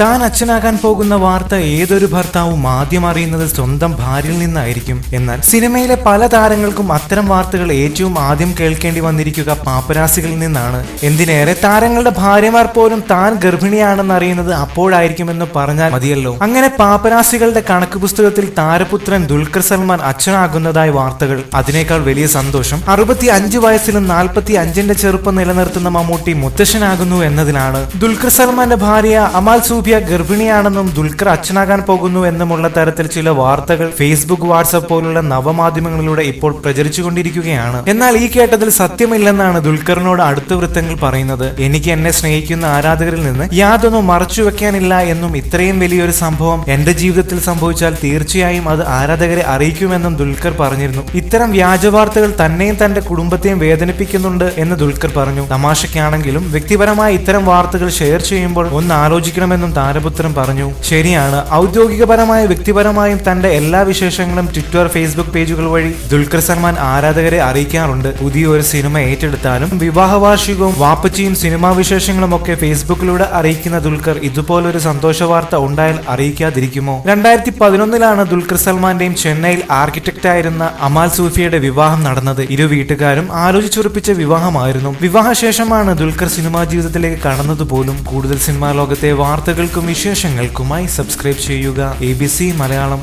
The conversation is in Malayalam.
താൻ അച്ഛനാകാൻ പോകുന്ന വാർത്ത ഏതൊരു ഭർത്താവും ആദ്യം അറിയുന്നത് സ്വന്തം ഭാര്യയിൽ നിന്നായിരിക്കും. എന്നാൽ സിനിമയിലെ പല താരങ്ങൾക്കും അത്തരം വാർത്തകൾ ഏറ്റവും ആദ്യം കേൾക്കേണ്ടി വന്നിരിക്കുക പാപ്പരാസികളിൽ നിന്നാണ്. എന്തിനേറെ താരങ്ങളുടെ ഭാര്യമാർ പോലും താൻ ഗർഭിണിയാണെന്ന് അറിയുന്നത് അപ്പോഴായിരിക്കുമെന്ന് പറഞ്ഞാൽ മതിയല്ലോ. അങ്ങനെ പാപ്പരാസികളുടെ കണക്ക് പുസ്തകത്തിൽ താരപുത്രൻ ദുൽഖർ സൽമാൻ അച്ഛനാകുന്നതായ വാർത്തകൾ. അതിനേക്കാൾ വലിയ സന്തോഷം അറുപത്തി അഞ്ച് വയസ്സിലും നാൽപ്പത്തി അഞ്ചിന്റെ ചെറുപ്പം നിലനിർത്തുന്ന മമ്മൂട്ടി മുത്തശ്ശനാകുന്നു എന്നതിലാണ് ദുൽഖർ സൽമാന്റെ ഭാര്യ അമാൽ സൂഫിയ ഗർഭിണിയാണെന്നും ദുൽഖർ അച്ഛനാകാൻ പോകുന്നു എന്നുമുള്ള തരത്തിൽ ചില വാർത്തകൾ ഫേസ്ബുക്ക് വാട്സപ്പ് പോലുള്ള നവമാധ്യമങ്ങളിലൂടെ ഇപ്പോൾ പ്രചരിച്ചുകൊണ്ടിരിക്കുകയാണ്. എന്നാൽ ഈ കേട്ടതിൽ സത്യമില്ലെന്നാണ് ദുൽഖറിനോട് അടുത്ത വൃത്തങ്ങൾ പറയുന്നത്. എനിക്ക് എന്നെ സ്നേഹിക്കുന്ന ആരാധകരിൽ നിന്ന് യാതൊന്നും മറച്ചു വെക്കാനില്ല എന്നും ഇത്രയും വലിയൊരു സംഭവം എന്റെ ജീവിതത്തിൽ സംഭവിച്ചാൽ തീർച്ചയായും അത് ആരാധകരെ അറിയിക്കുമെന്നും ദുൽഖർ പറഞ്ഞിരുന്നു. ഇത്തരം വ്യാജ വാർത്തകൾ തന്നെയും തന്റെ കുടുംബത്തെയും വേദനിപ്പിക്കുന്നുണ്ട് എന്ന് ദുൽഖർ പറഞ്ഞു. തമാശയ്ക്കാണെങ്കിലും വ്യക്തിപരമായ ഇത്തരം വാർത്തകൾ ഷെയർ ചെയ്യുമ്പോൾ ഒന്ന് ആലോചിക്കണമെന്നും താരപുത്രൻ പറഞ്ഞു ശരിയാണ്. ഔദ്യോഗികപരമായ വ്യക്തിപരമായും തന്റെ എല്ലാ വിശേഷങ്ങളും ട്വിറ്റർ ഫേസ്ബുക്ക് പേജുകൾ വഴി ദുൽഖർ സൽമാൻ ആരാധകരെ അറിയിക്കാറുണ്ട്. പുതിയൊരു സിനിമ ഏറ്റെടുത്താലും വിവാഹ വാർഷികവും വാപ്പച്ചിയും സിനിമാ വിശേഷങ്ങളും ഒക്കെ ഫേസ്ബുക്കിലൂടെ അറിയിക്കുന്ന ദുൽഖർ ഇതുപോലൊരു സന്തോഷ വാർത്ത ഉണ്ടായാൽ അറിയിക്കാതിരിക്കുമോ? രണ്ടായിരത്തി പതിനൊന്നിലാണ് ദുൽഖർ സൽമാന്റെയും ചെന്നൈയിൽ ആർക്കിടെക്റ്റ് ആയിരുന്ന അമാൽ സൂഫിയുടെ വിവാഹം നടന്നത്. ഇരു വീട്ടുകാരും ആലോചിച്ചുറപ്പിച്ച വിവാഹമായിരുന്നു. വിവാഹശേഷമാണ് ദുൽഖർ സിനിമാ ജീവിതത്തിലേക്ക് കടന്നത് പോലും കൂടുതൽ സിനിമാ ലോകത്തെ വാർത്തകൾക്കും വിശേഷങ്ങൾക്കുമായി സബ്സ്ക്രൈബ് ചെയ്യുക. എ മലയാളം.